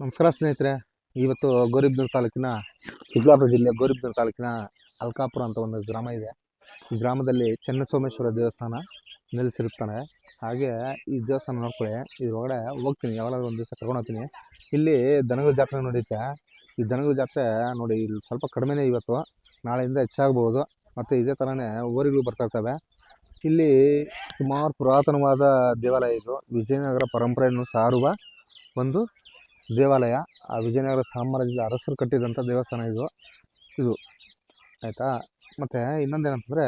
ನಮಸ್ಕಾರ ಸ್ನೇಹಿತರೆ. ಇವತ್ತು ಗೋರಿಬ್ನೂರು ತಾಲೂಕಿನ ಚಿಕ್ಕಬಳ್ಳಾಪುರ ಜಿಲ್ಲೆ ಗೋರಿಬ್ನೂರು ತಾಲೂಕಿನ ಅಲ್ಕಾಪುರ ಅಂತ ಒಂದು ಗ್ರಾಮ ಇದೆ. ಈ ಗ್ರಾಮದಲ್ಲಿ ಚೆನ್ನಸೋಮೇಶ್ವರ ದೇವಸ್ಥಾನ ನೆಲೆಸಿರುತ್ತಾನೆ. ಹಾಗೆ ಈ ದೇವಸ್ಥಾನ ನೋಡ್ಕೊಳ್ಳಿ, ಇದ್ರೊಳಗಡೆ ಹೋಗ್ತೀನಿ, ಯಾವಾಗಲಾದ್ರೂ ಒಂದು ದಿವಸ ಕರ್ಕೊಂಡು ಹೋಗ್ತೀನಿ. ಇಲ್ಲಿ ದನಗಳ ಜಾತ್ರೆ ನಡೆಯುತ್ತೆ ಈ ದನಗಳ ಜಾತ್ರೆ ನೋಡಿ ಇಲ್ಲಿ ಸ್ವಲ್ಪ ಕಡಿಮೆನೇ ಇವತ್ತು. ನಾಳೆಯಿಂದ ಹೆಚ್ಚಾಗ್ಬೋದು ಮತ್ತು ಇದೇ ಥರನೇ ಓರಿಗಳು ಬರ್ತಾ ಇರ್ತವೆ. ಇಲ್ಲಿ ಸುಮಾರು ಪುರಾತನವಾದ ದೇವಾಲಯ ಇದು. ವಿಜಯನಗರ ಪರಂಪರೆಯನ್ನು ಸಾರುವ ಒಂದು ದೇವಾಲಯ ಆ ವಿಜಯನಗರ ಸಾಮ್ರಾಜ್ಯದ ಅರಸರು ಕಟ್ಟಿದಂಥ ದೇವಸ್ಥಾನ ಇದು. ಇದು. ಆಯಿತಾ? ಮತ್ತು ಇನ್ನೊಂದೇನಂತಂದರೆ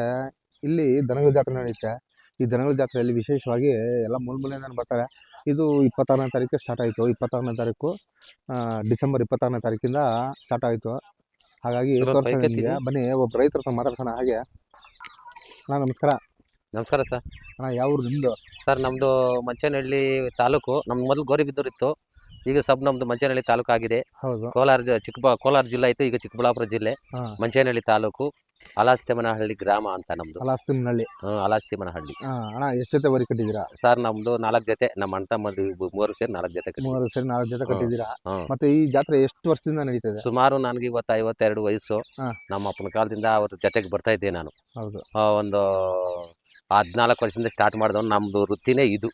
ಇಲ್ಲಿ ದನಗಳ ಜಾತ್ರೆ ನಡೆಯುತ್ತೆ ಈ ದನಗಳ ಜಾತ್ರೆಯಲ್ಲಿ ವಿಶೇಷವಾಗಿ ಎಲ್ಲ ಮೂಲ ಮೂಲೆಯಿಂದ ಬರ್ತಾರೆ. ಇದು ಇಪ್ಪತ್ತಾರನೇ ತಾರೀಕು ಸ್ಟಾರ್ಟ್ ಆಯಿತು. ಇಪ್ಪತ್ತಾರನೇ ತಾರೀಕು ಡಿಸೆಂಬರ್ ಇಪ್ಪತ್ತಾರನೇ ತಾರೀಕಿಂದ ಸ್ಟಾರ್ಟ್ ಆಯಿತು. ಹಾಗಾಗಿ ಬನ್ನಿ ಒಬ್ಬ ರೈತರ ಹತ್ರ ಮಾತಾಡ್ಸೋಣ. ಹಾಗೆ. ಅಣ್ಣ ನಮಸ್ಕಾರ. ನಮಸ್ಕಾರ ಸರ್. ಅಣ್ಣ ಯಾವ ಊರು ನಿಮ್ಮದು ಸರ್ ನಮ್ಮದು ಮಂಚನಹಳ್ಳಿ ತಾಲೂಕು. ನಮ್ಮ ಮೊದಲು ಗೌರಿಬಿದ್ದೂರು ಇತ್ತು ಈಗ ಸಬ್ ನಮ್ದು ಮಂಚೇನಹಳ್ಳಿ ತಾಲೂಕು ಆಗಿದೆ ಹೌದು. ಕೋಲಾರ ಜ- ಚಿಕ್ಕಬ ಕೋಲಾರ ಜಿಲ್ಲೆ ಐತೆ ಈಗ ಚಿಕ್ಕಬಳ್ಳಾಪುರ ಜಿಲ್ಲೆ. ಮಂಚನಹಳ್ಳಿ ತಾಲೂಕು. ಅಲಾಸ್ತಿಮನಹಳ್ಳಿ ಗ್ರಾಮ ಅಂತ ನಮ್ದು. ಅಲಾಸ್ತಿಮನಹಳ್ಳಿ. ಹಾ ಅಲಾಸ್ತಿಮನಹಳ್ಳಿ. ಅಣ್ಣ ಎಷ್ಟು ಜೊತೆ ವರಿ ಕಟ್ಟಿದ್ದೀರಾ? ಸರ್ ನಮ್ದು ನಾಲ್ಕು ಜೊತೆ ನಮ್ಮ ಅಣ್ಣ ತಮ್ಮದು ಮೂರು ಮೂವರು ಸೇರಿ ನಾಲ್ಕು ಜೊತೆ ಕಟ್ಟಿ ಮೂರು ಸೇರಿ ನಾಲ್ಕು ಜೊತೆ. ಕಟ್ಟಿದ್ದೀರಾ? ಹ್ಮ್. ಮತ್ತೆ ಈ ಜಾತ್ರೆ ಎಷ್ಟು ವರ್ಷದಿಂದ ನಡೀತದೆ? ಸುಮಾರು ನನಗೆ ಇವತ್ತು ಐವತ್ತೆರಡು ವಯಸ್ಸು. ಹಾ. ನಮ್ಮ ಅಪ್ಪನ ಕಾಲದಿಂದ ಅವ್ರ ಜೊತೆಗೆ ಬರ್ತಾ ಇದ್ದೆ ನಾನು. ಹೌದು. ಆ, ಒಂದು ಹದಿನಾಲ್ಕು ವರ್ಷದಿಂದ ಸ್ಟಾರ್ಟ್ ಮಾಡಿದವನು ನಮ್ಮದು ವೃತ್ತಿನೇ ಇದು.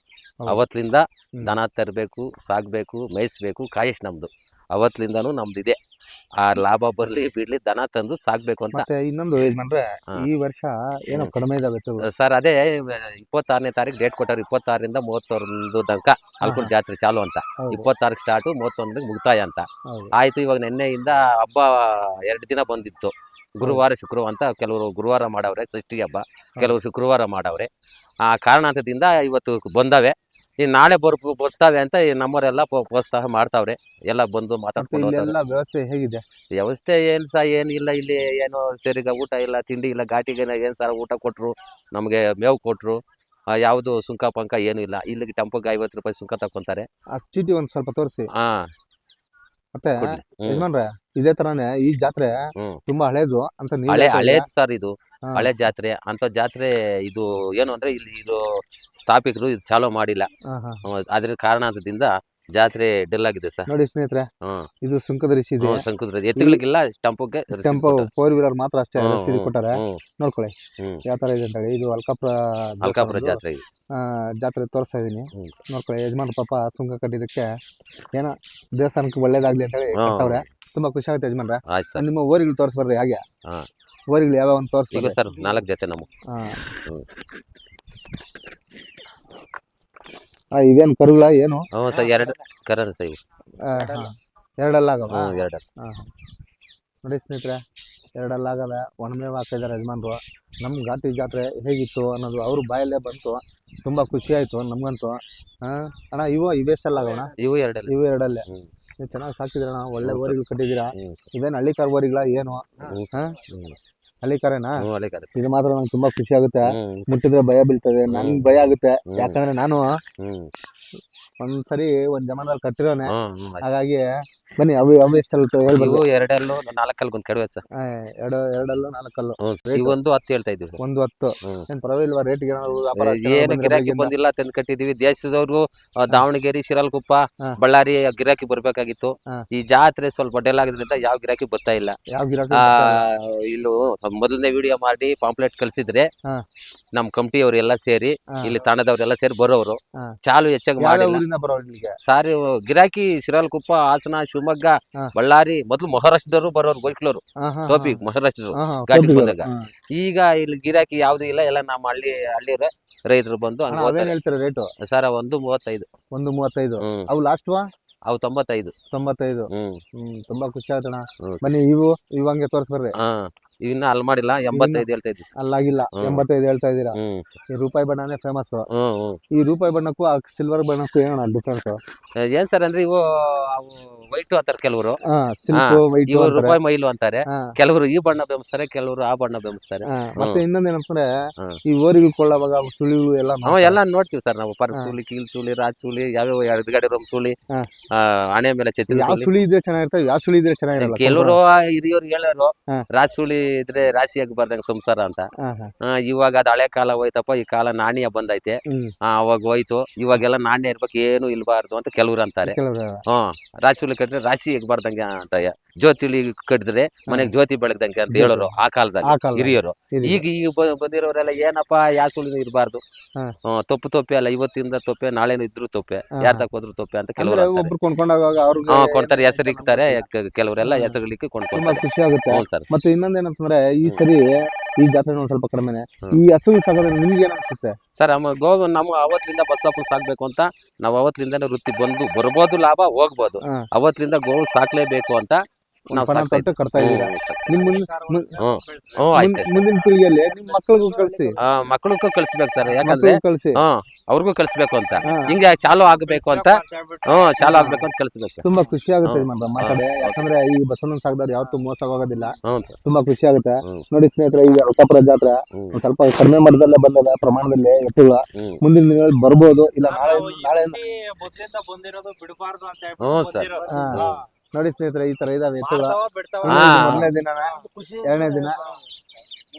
ಅವತ್ತಿಂದ ದನ ತರಬೇಕು ಸಾಕಬೇಕು ಮೇಯಿಸ್ಬೇಕು ಕಾಯಿಸ್ ನಮ್ಮದು ಅವತ್ತಿನಿಂದನೂ ನಮ್ದು ಇದೆ ಆ ಲಾಭ ಬರಲಿ ಬಿಡ್ಲಿ ದನ ತಂದು ಸಾಕ್ಬೇಕು ಅಂತ. ಮತ್ತೆ ಇನ್ನೊಂದು ಯಜಮಾನ್ರೆ ಈ ವರ್ಷ ಏನೋ. ಕಡಿಮೆ ಇದಾವೆ ಸರ್ ಅದೇ ಇಪ್ಪತ್ತಾರನೇ ತಾರೀಕು ಡೇಟ್ ಕೊಟ್ಟವ್ರು ಇಪ್ಪತ್ತಾರರಿಂದ ಮೂವತ್ತೊಂದು ತನಕ ಅಲ್ಕೊಂಡ್ ಜಾತ್ರೆ ಚಾಲು ಅಂತ. ಇಪ್ಪತ್ತಾರಕ್ಕೆ ಸ್ಟಾರ್ಟು ಮೂವತ್ತೊಂದಕ್ಕೆ ಮುಕ್ತಾಯ ಅಂತ. ಆಯ್ತು ಆಯಿತು ಇವಾಗ ನಿನ್ನೆಯಿಂದ ಹಬ್ಬ ಎರಡು ದಿನ ಬಂದಿತ್ತು. ಗುರುವಾರ ಶುಕ್ರವಾರ ಅಂತ ಕೆಲವರು ಗುರುವಾರ ಮಾಡವ್ರೆ ಷಷ್ಠಿ ಹಬ್ಬ. ಕೆಲವರು ಶುಕ್ರವಾರ ಮಾಡವ್ರೆ. ಆ ಕಾರಣಾಂತದಿಂದ ಇವತ್ತು ಬಂದವೆ. ಈ ನಾಳೆ ಬರ್ ಬರ್ತಾವೆ ಅಂತ ಈ ನಮ್ಮವರೆಲ್ಲ ಪ್ರೋ- ಪ್ರೋತ್ಸಾಹ ಮಾಡ್ತಾವ್ರೆ. ಎಲ್ಲ ಬಂದು ಮಾತಾಡ್ತಾರೆ ಮಾತಾಡ್ಕೊಂಡು. ವ್ಯವಸ್ಥೆ ಹೇಗಿದೆ? ವ್ಯವಸ್ಥೆ ಏನು ಸಹ ಏನಿಲ್ಲ. ಇಲ್ಲಿ ಏನು ಸರಿಗ ಊಟ ಇಲ್ಲ ತಿಂಡಿ ಇಲ್ಲ ಘಾಟಿಗೆ ಏನು ಸಹ ಊಟ ಕೊಟ್ಟರು ನಮಗೆ ಮೇವು ಕೊಟ್ಟರು ಯಾವುದು ಸುಂಕ ಪಂಕ ಏನು ಇಲ್ಲ ಇಲ್ಲಿಗೆ ಟೆಂಪೋಗೆ ಐವತ್ತು ರೂಪಾಯಿ ಸುಂಕ ತಗೊಂತಾರೆ ಚೀಟಿ ಒಂದ್ ಸ್ವಲ್ಪ ತೋರಿಸಿ. ಹಾಂ ಮತ್ತೆ ಯಜಮಾನ್ರೆ ಇದೇ ತರಾನೇ ಈ ಜಾತ್ರೆ ತುಂಬಾ ಹಳೇದು ಅಂತ ನೀವು ಹಳೆ ಹೇಳ್ತಾ ಹಳೇದು ಸರ್ ಇದು. ಹಾ. ಹಳೆ ಜಾತ್ರೆ. ಅಂತ ಜಾತ್ರೆ ಇದು ಏನು ಅಂದ್ರೆ ಇಲ್ಲಿ ಇದು ಸ್ಥಾಪಿಕರು ಇದು ಚಾಲೋ ಮಾಡಿಲ್ಲ. ಹಾ, ಹಾ. ಹ್ಮ್, ಅದ್ರ ಕಾರಣದಿಂದ ಜಾತ್ರೆ ಡಲ್ ಆಗಿದೆ ಸರ್. ನೋಡಿ ಸ್ನೇಹಿತರೆ ಹ್ಮ್. ಇದು ಸುಂಕದ ರಸೀದಿ ಶಂಕುದ್ರ ಎತ್ತುಗಳಿಗಿಲ್ಲ ಟೆಂಪೋಗೆ ಟೆಂಪೋ ಫೋರ್ ವೀಲರ್ ಮಾತ್ರ ಅಷ್ಟೇ ಹ್ಮ್, ರಸೀದಿ ಹ್ಮ್, ಕೊಟ್ಟಾರೆ. ಹ್ಮ್ ನೋಡ್ಕೊಳ್ಳಿ. ಹ್ಮ್. ಯಾವ ತರ ಇದೆ ಅಂತ ಹೇಳಿ. ಇದು ಅಲ್ಕಾಪುರ ಅಲ್ಕಾಪುರ ದೇವಸ್ಥಾನದ್ದು, ಜಾತ್ರೆ ಇದು. ಆ, ಜಾತ್ರೆ ತೋರಿಸ್ತಾ ಇದೀನಿ. ಹ್ಮ್. ನೋಡ್ಕೊಳ್ಳಿ ಯಜಮಾನ್ ಪಾಪ ಸುಂಕ ಕಟ್ಟಿದ್ದಕ್ಕೆ ಏನೋ ದೇವಸ್ಥಾನಕ್ಕೆ ಒಳ್ಳೇದಾಗ್ಲಿ ಅಂತ ಹೇಳಿ ಹಾ. ಕಟ್ಟವ್ರೆ. ತುಂಬಾ ಖುಷಿ ಆಗುತ್ತೆ ಯಜಮಾನ್ರ. ಆಯ್ತು ಸರ್. ನಿಮ್ಮ ಓರಿಗಳು ತೋರಿಸ್ಬರ್ರಿ ಹಾಗೆ. ಹಾ. ಓರಿಗಳು ಯಾವ್ಯಾವ ಒಂದು ಈಗ ತೋರಿಸ್ಬರ್ರಿ ಸರ್ ನಾಲ್ಕು ಜೊತೆ ನಮ್ಮ ಹಾ. ಹ್ಮ್. ಆ, ಇವೇನ್ ಕರುಗಳ ಏನು? ಓ ಸ ಎರಡು ಕರದ ಆ, ಹಾ. ಎರಡೆಲ್ಲ ಆಗವ? ಹ್ಞೂ ಎರಡು. ನೋಡಿ ಸ್ನೇಹಿತರೆ ಎರಡೆಲ್ಲ ಆಗದ. ಒಣಮೇವು ಹಾಕಿದ್ದಾರೆ ಯಜಮಾನ್ರು. ನಮ್ಮ ಘಾಟಿ ಜಾತ್ರೆ ಹೇಗಿತ್ತು ಅನ್ನೋದು ಅವ್ರ ಬಾಯಲ್ಲೇ ಬಂತು. ತುಂಬ ಖುಷಿ ಆಯಿತು ನಮಗಂತೂ. ಹಾಂ? ಅಣ್ಣ ಇವು ಇವೆಷ್ಟಲ್ಲ ಆಗವಣ ಇವು ಎರಡಲ್ಲ. ಇವು ಎರಡಲ್ಲೇ. ಹ್ಮ್. ನೀವು ಚೆನ್ನಾಗಿ ಸಾಕಿದ್ರಣ್ಣ ಒಳ್ಳೆ ಊರಿಗೆ ಓರಿಗಳು ಕಟ್ಟಿದ್ದೀರಾ. ಇವೇನು ಹಳ್ಳಿಕಾರ್ ಓರಿಗಳ ಏನು? ಹ್ಞೂ ಹಾ? ಹ್ಞೂ ಹಳ್ಳಿಕಾರೇನಾ ಹ್ಞೂ ಕರೆ. ಇದು ಮಾತ್ರ ನಂಗೆ ತುಂಬಾ ಖುಷಿ ಆಗುತ್ತೆ. ಮುಟ್ಟಿದ್ರೆ ಭಯ ಬೀಳ್ತದೆ ನನ್ಗೆ ಭಯ ಆಗುತ್ತೆ. ಯಾಕಂದ್ರೆ ನಾನು ಒಂದ್ಸರಿ ಒಂದ್ ಜಮಾನದಲ್ಲಿ ಕಟ್ಟಿರೋನೆ. ಹಾಗಾಗಿ ಬನ್ನಿ ಅವು ಅವು ಎಷ್ಟಲ್ಲ ಹೇಳ್ಬೋದು ಇವು ಎರಡಲ್ಲೂ ನಾಲ್ಕಲ್ಲಿ ಒಂದು ಕೆಡವೆ ಸರ್. ಎರಡು ಎರಡಲ್ಲೂ ನಾಲ್ಕಲ್ಲು. ಒಂದು ಹತ್ತು ಹೇಳ್ತಾ ಇದ್ವಿ ಒಂದು ಹತ್ತು. ಏನ್ ಪರವಾಗಿಲ್ವಾ ರೇಟ್ ಏನು ಗಿರಾಕಿ? ಬಂದಿಲ್ಲ ತಂದು ಕಟ್ಟಿದೀವಿ ದೇಶದವ್ರಿಗೂ ದಾವಣಗೆರೆ ಶಿರಾಲ್ಕುಪ್ಪ ಬಳ್ಳಾರಿ ಗಿರಾಕಿ ಬರ್ಬೇಕಾಗಿತ್ತು. ಈ ಜಾತ್ರೆ ಸ್ವಲ್ಪ ಡೆಲ್ ಆಗಿದ್ರಿಂದ ಯಾವ ಗಿರಾಕಿ ಬರ್ತಾ ಇಲ್ಲ. ಇಲ್ಲ? ಮೊದಲನೇ ವಿಡಿಯೋ ಮಾಡಿ ಪಾಂಪ್ಲೆಟ್ ಕಳ್ಸಿದ್ರೆ. ನಮ್ ಕಂಪ್ನಿ ಎಲ್ಲ ಸೇರಿ ಇಲ್ಲಿ ತಾಣದವ್ರೆಲ್ಲ ಸೇರಿ ಬರೋರು ಚಾಲು ಹೆಚ್ಚಾಗಿ ಮಾಡಿ ಮಾಡಿಲ್ಲ. ಊರಿಂದ ಬರೋ ಇಲ್ಲಿಗೆ? ಸಾರಿ ಗಿರಾಕಿ ಶಿರಾಳಕೊಪ್ಪ ಹಾಸನ ಶಿವಮೊಗ್ಗ ಬಳ್ಳಾರಿ ಮೊದಲು ಮಹಾರಾಷ್ಟ್ರದವರು ಬರೋರು ಗೋಲ್ಕಿಲೋರು ಟೋಪಿ. ಮಹಾರಾಷ್ಟ್ರದವರು ಟೋಪಿಗಳು. ಬಂದಾಗ. ಈಗ ಇಲ್ಲಿ ಗಿರಾಕಿ ಯಾವ್ದು ಇಲ್ಲ ಎಲ್ಲ ನಮ್ಮ ಹಳ್ಳಿ ಹಳ್ಳಿಯವ್ರೆ ರೈತರು ಬಂದು ಹೇಳ್ತೀರಾ ರೇಟು? ಸರ್ ಒಂದು ಮೂವತ್ತೈದು. ಒಂದು ಮೂವತ್ತೈದು. ಅವು ಲಾಸ್ಟ್ ಅವು ತೊಂಬತ್ತೈದು. ತೊಂಬತ್ತೈದು. ಹ್ಮ್. ತುಂಬಾ ಖುಷಿ ಆಯ್ತಣ್ಣ. ಹ್ಮ್. ಬನ್ನಿ ಇವು ಇವಂಗೆ ತೋರಿಸ್ಬರ್ರಿ. ಹಾ. ಇನ್ನ ಅಲ್ಲಿ ಮಾಡಿಲ್ಲ ಎಂಬತ್ತೈದು ಹೇಳ್ತಾ ಇದ್ದೀವಿ. ಅಲ್ಲಾಗಿಲ್ಲ. ಎಂಬತ್ತೈದು ಹೇಳ್ತಾ ಇದ್ದೀರಾ? ಹ್ಮ್. ಈ ರೂಪಾಯಿ ಬಣ್ಣನೇ ಫೇಮಸ್ ಹ್ಮ್ ಹ್ಮ್. ಈ ರೂಪಾಯಿ ಬಣ್ಣಕ್ಕೂ ಆ ಸಿಲ್ವರ್ ಬಣ್ಣಕ್ಕೂ ಏನೋ ಡಿಫ್ರೆನ್ಸ್ ಏನ್ ಸರ್ ಅಂದ್ರೆ ಇವು ಅವು ವೈಟ್ ಅಂತಾರೆ ಕೆಲವರು. ಹಾ ಸಿಲ್ಕ್ ವೈಟ್ ಇವು ರೂಪಾಯಿ ಮೈಲು ಅಂತಾರೆ. ಹಾ. ಕೆಲವರು ಈ ಬಣ್ಣ ಬೆಂಬಸ್ತಾರೆ ಕೆಲವರು ಆ ಬಣ್ಣ ಬೆಂಬಸ್ತಾರೆ. ಹಾ, ಮತ್ತೆ ಇನ್ನೊಂದ್ ಹ್ಮ್. ಈ ಊರಿಗೆ ಕೊಳ್ಳುವಾಗ ಅವು ಸುಳಿವು ಎಲ್ಲ ಅವ ಎಲ್ಲ ನೋಡ್ತೀವಿ ಸರ್ ನಾವು. ಪರ್ ಸುಳಿ ಸೂಲಿ ಕೀಲ್ ಸೂಲಿ ರಾಜ್ ಸುಳಿ ಯಾವ್ಯಾವ ಎಡಗಡೆ ರೋಮ್ ಸೂಲಿ ಹಾ. ಆ, ಹಣೆ ಮೇಲೆ ಚೆತ್ತಿ ಯಾವ ಸುಳಿ ಇದ್ರೆ ಚೆನ್ನಾಗಿರ್ತವೆ ಯಾವ ಸುಳಿ ಇದ್ರೆ ಚೆನ್ನಾಗಿರಲ್ಲ ಕೆಲವರು ಹಿರಿಯವ್ರು ಹೇಳೋರು ಹಾ. ರಾಜ್ ಸೂಲಿ ಇದ್ರೆ ರಾಶಿ ಆಗ್ಬಾರ್ದಂಗ ಸಂಸಾರ ಅಂತ. ಆ, ಇವಾಗ ಅದ್ ಹಳೆ ಕಾಲ ಹೋಯ್ತಪ್ಪ ಈ ಕಾಲ ನಾಣ್ಯ ಬಂದೈತೆ. ಹ್ಮ್. ಆ, ಅವಾಗ ಹೋಯ್ತು. ಇವಾಗೆಲ್ಲ ನಾಣ್ಯ ಇರ್ಬೇಕು ಏನು ಇಲ್ಬಾರ್ದು ಅಂತ ಕೆಲವ್ರು ಅಂತಾರೆ. ಕೆಲವ್ರು ಹ್ಮ್ ರಾಶಿ ಕಟ್ಟಿದ್ರೆ ರಾಶಿ ಎಗ್ಬಾರ್ದಂಗೆ ಅಂತ ಜ್ಯೋತಿಲಿ ಕಟ್ಟಿದ್ರೆ ಮನೆಗೆ ಜ್ಯೋತಿ ಬೆಳಗ್ದಂಗೆ ಅಂತ ಹೇಳೋರು ಆ ಕಾಲದಲ್ಲಿ ಹಿರಿಯರು. ಈಗ ಈಗ ಬ- ಬಂದಿರೋರೆಲ್ಲ ಏನಪ್ಪ ಯಾವ ಸುಳಿ ಇರಬಾರ್ದು. ತಪ್ಪು ತೊಪ್ಪೆ ಅಲ್ಲ ಇವತ್ತಿಂದ ತೊಪ್ಪೆ ನಾಳೆನೂ ಇದ್ರು ತೊಪ್ಪೆ ಯಾರು ಯಾರ್ ತಕೋದ್ರು ತೊಪ್ಪೆ ಅಂತ ಕೆಲವರು ಕೊಡ್ತಾರೆ ಹೆಸರು ಇಕ್ತಾರೆ ಕ- ಕೆಲವರೆಲ್ಲ ಹೆಸರುಗಳಿಕ್ಕೆ ತುಂಬಾ ಖುಷಿ ಆಗುತ್ತೆ. ಸರ್. ಮತ್ತೆ ಇನ್ನೊಂದೇನಂತಂದ್ರೆ ಈ ಸರಿ ಈ ಜಾತ್ರೆ ಒಂದ್ ಸ್ವಲ್ಪ ಕಡಿಮೆನೆ. ಈ ಹಸು ಸಾಗೋದ್ರೆ ನಿಮ್ಗೆ ಏನ್ ಅನ್ಸುತ್ತೆ? ಸರ್ ಗೋವು ನಮ್ಮ ಅವತ್ತಿಂದ ಬಸ್ಸಪ್ಪ ಸಾಕ್ಬೇಕು ಅಂತ ನಾವು ಅವತ್ತಿಂದಾನೆ ವೃತ್ತಿ ಬಂದು ಬರ್ಬೋದು ಲಾಭ ಹೋಗ್ಬೋದು. ಅವತ್ತಿಂದ ಗೋವು ಸಾಕ್ಲೇಬೇಕು ಅಂತ ನಾವು ಪಣ ಸಾಕ್ತಾ ತೊಟ್ಟು ಕಟ್ತಾ ಇದೀರಾ ಹ್ಮ್, ಸರ್. ನಿಮ್ ಮುಂದ್- ಮುಂದ್- ಹ್ಮ್. ಹ್ಮ್ ಆಯ್ತು. ಮುಂದಿನ ಪೀಳಿಗೆಯಲ್ಲಿ ನಿಮ್ ಮಕ್ಕಳಿಗೂ ಕಳ್ಸಿ. ಮಕ್ಕಳಿಗೂ ಕಲಿಸ್ಬೇಕು ಸರ್. ಯಾಕಂದ್ರೆ ಮಕ್ಳಿಗೂ ಕಳ್ಸಿ. ಹ್ಮ್ ಅವ್ರಿಗೂ ಕಲಿಸ್ಬೇಕು ಅಂತ. ಹಿಂಗೆ ಚಾಲು ಆಗ್ಬೇಕು ಅಂತ. ಹ್ಮ್ ಚಾಲು ಆಗ್ಬೇಕು ಅಂತ ಕಲಿಸ್ಬೇಕು ತುಂಬಾ ಖುಷಿ ಆಗುತ್ತೆ. ಮಾತ್ರ ಮಾತಾಡಿ. ಯಾಕಂದ್ರೆ ಈ ಬಸವಣ್ಣನ ಸಾಗದವ್ರು ಯಾವತ್ತೂ ಮೋಸ ಹ್ಞೂ ಸರ್. ತುಂಬಾ ಖುಷಿ ಆಗುತ್ತೆ. ಹ್ಮ್. ನೋಡಿ ಸ್ನೇಹಿತರೆ ಈಗ ಅಲ್ಕಾಪುರ ಜಾತ್ರೆ ಹ್ಮ್. ಒಂದ್ ಸ್ವಲ್ಪ ಕಡಿಮೆ ಮಟ್ಟದಲ್ಲೇ ಬಂದದ ಪ್ರಮಾಣದಲ್ಲಿ ಎತ್ತುಗಳ ಹ್ಮ್. ಮುಂದಿನ ದಿನಗಳಲ್ಲಿ ಬರ್ಬೋದು. ಇಲ್ಲ ನಾಳೆ ನಾಳೆ ಮೊದ್ಲಿಂದ ಬಂದಿರೋದು ಬಿಡಬಾರ್ದು ಅಂತ ಹ್ಞೂ ಸರ್. ಹಾ. ನೋಡಿ ಸ್ನೇಹಿತರೆ ಈ ತರ ಇದಾವೆ ಎತ್ತುಗಳ. ಮೊದಲನೇ ದಿನ ಎರಡನೇ ದಿನ?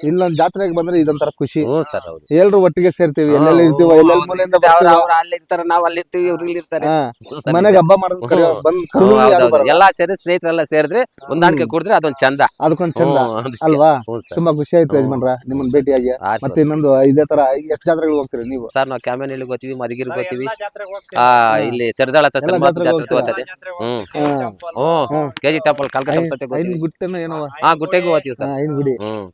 ಇಲ್ಲೊಂದ್ ಜಾತ್ರೆಗೆ ಬಂದ್ರೆ ಇದೊಂಥರ ಖುಷಿ ಹ್ಞೂ ಸರ್ ಹೌದು ಎಲ್ರು ಒಟ್ಟಿಗೆ ಸೇರ್ತೀವಿ ಎಲ್ಲೆಲ್ಲಿ ಇರ್ತೀವಿ ಎಲ್ಲೆಲ್ಲಿ ಮೂಲೆಯಿಂದ ಬರ್ತೀವಿ ಅವ್ರು ಅಲ್ಲಿ ಇರ್ತಾರೆ ನಾವು ಅಲ್ಲಿ ಇರ್ತೀವಿ ಇವ್ರು ಇಲ್ಲಿ ಇರ್ತಾರೆ ಹಾ. ಸರ್, ಮನೆಗೆ ಹಬ್ಬ ಮಾಡೋದು ಹ್ಮ್. ಬಂದ್ ಹ್ಞೂ, ಕರೆದ್ರು ಯಾರು ಹೌದೌದು. ಬರಲ್ಲ. ಎಲ್ಲಾ ಸೇರಿ ಸ್ನೇಹಿತರೆಲ್ಲ ಸೇರಿದ್ರೆ ಹೊಂದಾಣಿಕೆ ಕುಡಿದ್ರೆ ಅದೊಂದ್ ಚಂದ ಅದಕ್ಕೊಂದ್ ಚಂದ ಹ್ಞೂ, ಅದಕ್ಕೆ. ಅಲ್ವಾ ಹ್ಞೂ ಸರ್ ತುಂಬಾ ಖುಷಿ ಆಯ್ತು. ಯಜಮಾನ್ರ ನಿಮ್ಮನ್ನ ಭೇಟಿಯಾಗಿ ಆಯ್ತು ಮತ್ತೆ ಇನ್ನೊಂದು ಇದೇ ತರ ಎಷ್ಟು ಜಾತ್ರೆಗಳು ಹೋಗ್ತೀರಿ ನೀವು ಸರ್ ನಾವು ಕ್ಯಾಮೆನಲ್ಲಿ ಗೊತ್ತೀವಿ ಮಧುಗಿರಿ ಗೊತ್ತೀವಿ ಹೋಗ್ತೀವಿ. ಆ ಇಲ್ಲಿ ತೆರೆದಾಳ ಎಲ್ಲ ಸನ್ಮಾನ ಜಾತ್ರೆಗೆ ಜಾತ್ರೆ ಹೋಗ್ತೀರಾ? ಹೋಗ್ತದೆ ಹ್ಮ್ ಹೋಗ್ತೀವಿ. ಹ್ಮ್. ಟೆಂಪಲ್. ಕಲ್ಕಟ್ಟ ಐನ್ ಗುಟ್ಟೆನೋ ಏನೋ ಹಾ ಗುಟ್ಟೆಗೂ ಹೋಗ್ತೀವಿ ಸರ್ ಐನ್ ಗುಡಿ ಹ್ಮ್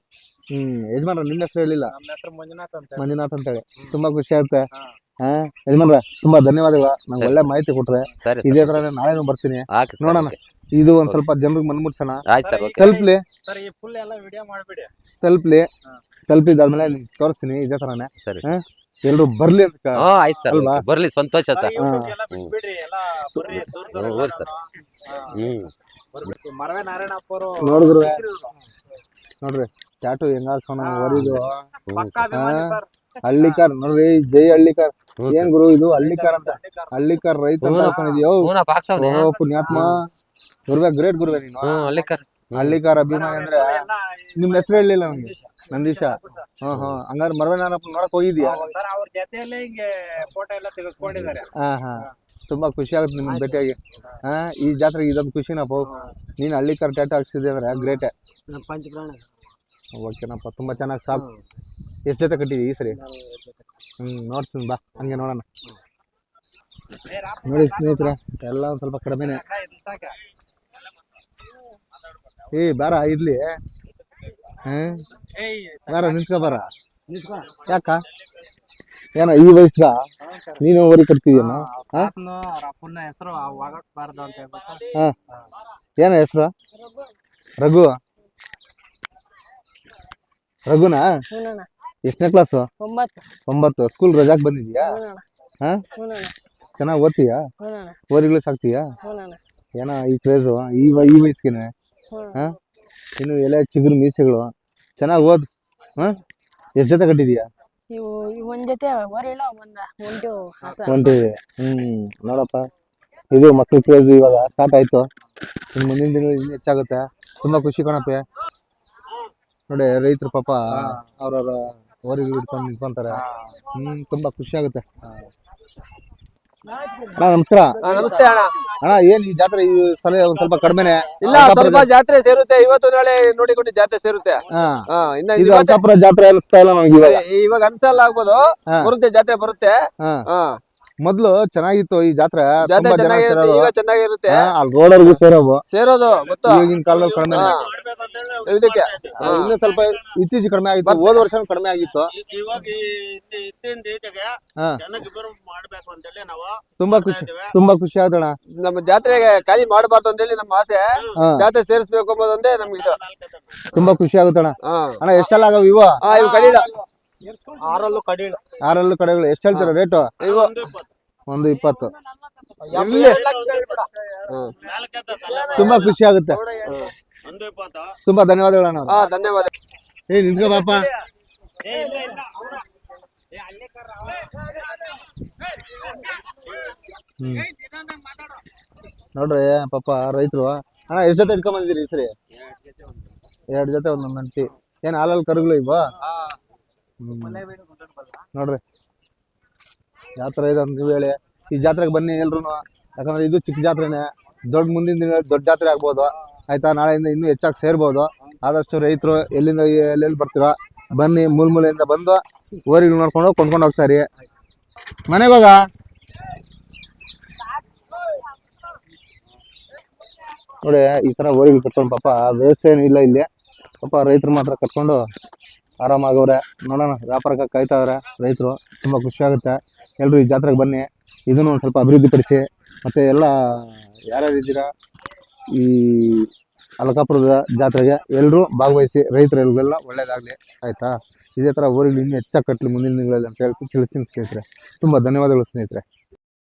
ಹ್ಮ್ ಯಜಮಾನ್ರ ನಿನ್ನ ಹೆಸರು ಹೇಳಿಲ್ಲ. ನಮ್ಮ ಹೆಸರು ಮಂಜುನಾಥ್ ಅಂತ ಹೇಳಿ. ಮಂಜುನಾಥ್ ಅಂತೇಳಿ ತುಂಬಾ ಖುಷಿ ಆಗುತ್ತೆ. ಹಾ. ಯಜಮಾನ್ರ ತುಂಬಾ ಧನ್ಯವಾದಗಳು. ನಂಗೆ ಒಳ್ಳೆ ಮಾಹಿತಿ ಕೊಟ್ರೆ ಸರಿ ಇದೇ ತರ ನಾಳೆನೂ ಬರ್ತೀನಿ. ಹಾಕಿ ನೋಡೋಣ. ಇದು ಒಂದ್ ಸ್ವಲ್ಪ ಜನರಿಗೆ ಮನ್ಮುಟ್ಸೋಣ ಆಯ್ತು ಸರ್ ಓಕೆ. ತಲುಪ್ಲಿ. ಸರ್ ಈ ಫುಲ್ ಎಲ್ಲ ವಿಡಿಯೋ ಮಾಡ್ಬಿಡಿ. ತಲುಪ್ಲಿ. ಹಾ. ತಲುಪಿದಾದ್ಮೇಲೆ ನಿಮ್ಗೆ ತೋರಿಸ್ತೀನಿ ಇದೇ ತರನೇ. ಸರಿ. ಹಾ ಎಲ್ರು ಬರ್ಲಿ ಅಂತ ಕ- ಹಾ ಆಯ್ತು ಸರ್ ಅಲ್ವಾ? ಬರ್ಲಿ ಸಂತೋಷ ಸರ್, ಸರ್ YouTube ಎಲ್ಲ ಬಿಟ್ಬಿಡ್ರಿ ಎಲ್ಲ ಬರ್ರಿ ದೂರ ದೂರ ಹ್ಮ್, ಹೋಗಿ ಸರ್. ಹ್ಮ್. ಬರ್ಬಿಟ್ಟು ಮರವೆ ನಾರಾಯಣಪ್ಪ ಅವರು ನೋಡಿದ್ರು ನೋಡ್ರಿ. ಟ್ಯಾಟು ಹೆಂಗಾಲ್ಸೋಣ ಹಾ. ಸರ್. ಹಳ್ಳಿಕಾರ್ ನೋಡ್ರಿ ಜೈ ಹಳ್ಳಿಕಾರ್. ಏನ್ ಗುರು ಇದು? ಹಳ್ಳಿಕಾರ್ ಅಂತ. ಹಳ್ಳಿಕಾರ್ ರೈತ. ಹಾಕೊಂಡಿದ್ಯೋ ಪುಣ್ಯಾತ್ಮ. ಗುರುವೆ ಗ್ರೇಟ್ ಗುರುವೆ ನೀನು. ಹಳ್ಳಿಕರ್. ಹಳ್ಳಿಕರ್ ಅಭಿಮಾನಿ ಅಂದ್ರೆ ನಿಮ್ ಹೆಸರು ಹೇಳಿಲ್ಲ ನಮ್ಗೆ ನಂದೀಶ. ಹ್ಮ್ ಹ್ಮ್ ಮರವೆ ನಾನು ನೋಡಕ್ ಹೋಗಿದ್ಯಾ? ಅವ್ರ ಜೊತೆಯಲ್ಲೇ ಹಿಂಗೆ ಫೋಟೋ ಎಲ್ಲ ತೆಗೆದುಕೊಂಡಿದ್ದಾರೆ ಹಾ ಹಾ. ತುಂಬಾ ಖುಷಿ ಆಗುತ್ತೆ ನಿಮ್ಗೆ ಭೇಟಿಯಾಗಿ. ಹಾ ಈ ಜಾತ್ರೆಗೆ ಇದೊಂದು ಖುಷಿನಪ್ಪ. ನೀನ್ ಹಳ್ಳಿಕರ್ ಟ್ಯಾಟು ಹಾಕ್ಸಿದೆ ಅಂದ್ರೆ ಗ್ರೇಟ್ ಪಂಚಪ್ರಾಣ. ಓಕೆನಪ್ಪ ತುಂಬಾ ಚೆನ್ನಾಗಿ ಸಾಕು ಎಷ್ಟು ಜೊತೆ ಕಟ್ಟಿದ್ದೀವಿ ಈ ಸರಿ? ಹ್ಮ್ ನೋಡ್ತೀನಿ ಬಾ ಹಂಗೆ ನೋಡೋಣ. ನೋಡಿ ಸ್ನೇಹಿತರೆ ಎಲ್ಲ ಒಂದ್ ಸ್ವಲ್ಪ ಕಡಿಮೆನೆ. ಏ ಬಾರ ಇರ್ಲಿ. ಹ್ಮ್ ಬಾರ ನಿಂತ್ಕೊ ಬಾರ. ಯಾಕ? ಏನ ಈ ವಯಸ್ಗ ನೀನು ಓರಿ ಕಟ್ತಿದ್ಯೇನ ಹಾ ಅಪ್ಪನ ಹೆಸರು ಬಾರ್ದು ಅಂತ ಹೇಳ್ಬಿಟ್ಟು. ಹಾ. ಏನ ಹೆಸರು? ರಘು? ರಘುನಾ? ಎಷ್ಟನೇ ಕ್ಲಾಸು ಒಂಬತ್ತು. ಒಂಬತ್ತು. ಸ್ಕೂಲ್ ರಜಾಕ್ ಬಂದಿದ್ಯಾ? ಹಾ? ಚೆನ್ನಾಗಿ ಓದ್ತೀಯಾ? ಓದಿಗಳು ಓರಿಗಳು ಸಾಕ್ತೀಯಾ ಏನೋ ಈ ಕ್ರೇಜು ಈ ವ- ಈ ವಯಸ್ಸಿಗೆ ಹಾ? ಇನ್ನು ಎಲೆ ಚಿಗುರು ಮೀಸೆಗಳು. ಚೆನ್ನಾಗಿ ಓದ್. ಹಾ? ಎಷ್ಟು ಜೊತೆ ಕಟ್ಟಿದ್ಯಾ? ಇವು ಇವು ಒಂದ್ ಜೊತೆ ಹೊರಿಲ್ಲ ಒಂದ ಒಂಟು ಹಸ. ಹೊಂಟಿದೆ ಹ್ಮ್ ನೋಡಪ್ಪ. ಇದು ಮಕ್ಳ ಕ್ರೇಜ್ ಇವಾಗ ಸ್ಟಾರ್ಟ್ ಆಯ್ತು. ಇನ್ನು ಮುಂದಿನ ದಿನ ಇನ್ನೂ ಹೆಚ್ಚಾಗುತ್ತೆ. ತುಂಬಾ ಖುಷಿ ಕಣಪ್ಪ. ನೋಡಿ ರೈತರು ಪಾಪ ಅವ್ರವ್ರ ಹೊರಗೆ ಇಟ್ಕೊಂಡು ನಿಂತ್ಕೊಂತಾರೆ. ಹ್ಮ್ ತುಂಬಾ ಖುಷಿ ಆಗುತ್ತೆ. ಅಣ್ಣ ನಮಸ್ಕಾರ. ನಮಸ್ತೆ ಅಣ್ಣ. ಅಣ್ಣ ಏನ್ ಈ ಜಾತ್ರೆ ಈ ಸಲ ಒಂದ್ ಸ್ವಲ್ಪ ಕಡಿಮೆನೆ? ಇಲ್ಲ ಸ್ವಲ್ಪ ಜಾತ್ರೆ ಸೇರುತ್ತೆ. ಇವತ್ತು ನಾಳೆ ನೋಡಿಕೊಂಡು ಜಾತ್ರೆ ಸೇರುತ್ತೆ. ಹಾ. ಇನ್ನ ಇದು ಇವತ್ತೇ- ಜಾತ್ರೆ ಅನಿಸ್ತಾ ಇಲ್ಲ ನಮ್ಗೆ ಇವಾಗ. ಇವಾಗ ಅನ್ಸಲ್ಲ ಆಗ್ಬೋದು. ಹಾ. ಬರುತ್ತೆ ಜಾತ್ರೆ ಬರುತ್ತೆ. ಹಾ. ಹಾ. ಮೊದ್ಲು ಚೆನ್ನಾಗಿತ್ತು ಈ ಜಾತ್ರೆ ಜಾತ್ರೆ ಚೆನ್ನಾಗಿರುತ್ತೆ. ಈಗ ಚೆನ್ನಾಗಿರುತ್ತೆ. ಅಲ್ಲಿ ರೋಡರ್ಗೂ ಸೇರೋವು ಸೇರೋದು ಗೊತ್ತಾ. ಈಗಿನ ಕಾಲದಲ್ಲಿ ಕಡಿಮೆ. ಇದಕ್ಕೆ ಹಾ. ಸ್ವಲ್ಪ ಇತ್ತೀಚೆಗೆ ಕಡಿಮೆ ಆಗಿತ್ತು. ಹೋದ ವರ್ಷ ಕಡಿಮೆ ಆಗಿತ್ತು. ತುಂಬಾ ಖುಷಿ ತುಂಬಾ ಖುಷಿ ಆಯ್ತಣ್ಣ. ನಮ್ಮ ಜಾತ್ರೆಗೆ ಖಾಲಿ ಮಾಡಬಾರ್ದು ಅಂತೇಳಿ ನಮ್ಮ ಆಸೆ. ಜಾತ್ರೆ ಸೇರಿಸ್ಬೇಕು ಅನ್ನೋದೊಂದೇ ನಮ್ಗೆ ಇದು. ತುಂಬಾ ಖುಷಿ ಆಗುತ್ತಣ್ಣ. ಅಣ್ಣ ಎಷ್ಟೆಲ್ಲ ಆಗವ ಇವ? ಇವು ಕಡಿಲ. ಆರಲ್ಲೂ ಕಡೆಗಳು. ಎಷ್ಟು ಹೇಳ್ತೀರಾ ರೇಟು? ಇವು ಒಂದು ಇಪ್ಪತ್ತು. ತುಂಬಾ ಖುಷಿ ಆಗುತ್ತೆ. ತುಂಬಾ ಧನ್ಯವಾದಗಳಣ್ಣ ಹಾ ಧನ್ಯವಾದ. ಏ ನಿಂತ್ಕೋ ಬಾಪ ಏ ಇಲ್ಲ ಇಲ್ಲ ಅವ್ರ ಹ್ಮ್. ನೋಡ್ರಿ ಪಾಪ ರೈತರು. ಅಣ್ಣ ಎಷ್ಟು ಜೊತೆ ಇಟ್ಕೊಂಡ್ ಬಂದಿದ್ದೀರಿ ಈ ಸರಿ? ಎರಡು ಜೊತೆ ಒಂದೊಂದು ಅಂಟಿ. ಏನ್ ಹಾಲಲ್ಲಿ ಕರುಗಳು ಇವ ನೋಡ್ರಿ. ಜಾತ್ರೆ ಇದೆ ಅಂತ ನೀವು ಹೇಳಿ. ಈ ಜಾತ್ರೆಗೆ ಬನ್ನಿ ಎಲ್ರು ಯಾಕಂದ್ರೆ ಇದು ಚಿಕ್ಕ ಜಾತ್ರೆನೆ. ದೊಡ್ಡ ಮುಂದಿನ ದಿನ ದೊಡ್ಡ ಜಾತ್ರೆ ಆಗ್ಬೋದು. ಆಯ್ತಾ? ನಾಳೆಯಿಂದ ಇನ್ನೂ ಹೆಚ್ಚಾಗಿ ಸೇರ್ಬೋದು. ಆದಷ್ಟು ರೈತರು ಎಲ್ಲಿಂದ ಎಲ್ಲೆಲ್ಲಿ ಬರ್ತೀರೋ ಬನ್ನಿ ಮೂಲ ಮೂಲೆಯಿಂದ ಬಂದು ಊರಿಗೆ ನೋಡ್ಕೊಂಡು ಕೊಂಡ್ಕೊಂಡು ಹೋಗ್ತಾರೆ ಮನೆಗೆ ಹೋಗ. ನೋಡಿ, ಈ ಥರ ಊರಿಗೆ ಕಟ್ಕೊಂಡು ಪಾಪ ವ್ಯವಸ್ಥೆ ಇಲ್ಲ ಇಲ್ಲಿ. ಪಾಪ ರೈತರು ಮಾತ್ರ ಕಟ್ಕೊಂಡು ಆರಾಮಾಗವ್ರೆ. ನೋಡೋಣ, ವ್ಯಾಪಾರಕ್ಕೆ ಕಾಯ್ತಾವ್ರೆ ರೈತರು. ತುಂಬ ಖುಷಿ ಆಗುತ್ತೆ ಎಲ್ಲರೂ ಈ ಜಾತ್ರೆಗೆ ಬನ್ನಿ. ಇದನ್ನು ಒಂದು ಸ್ವಲ್ಪ ಅಭಿವೃದ್ಧಿಪಡಿಸಿ ಮತ್ತು ಎಲ್ಲ ಯಾರ್ಯಾರು ಇದ್ದೀರಾ ಈ ಅಲಕಾಪುರದ ಜಾತ್ರೆಗೆ ಎಲ್ಲರೂ ಭಾಗವಹಿಸಿ ರೈತರೆಲ್ಲ ಒಳ್ಳೆಯದಾಗಲಿ ಆಯಿತಾ? ಇದೇ ಥರ ಊರಿಗೆ ಇನ್ನೂ ಹೆಚ್ಚಾಗಿ ಕಟ್ಟಲಿ ಮುಂದಿನ ದಿನಗಳಲ್ಲಿ ಅಂತ ಹೇಳ್ತೀನಿ ತಿಳಿಸ್ತೀನಿ ಸ್ನೇಹಿತರೆ. ತುಂಬ ಧನ್ಯವಾದಗಳು ಸ್ನೇಹಿತರೆ.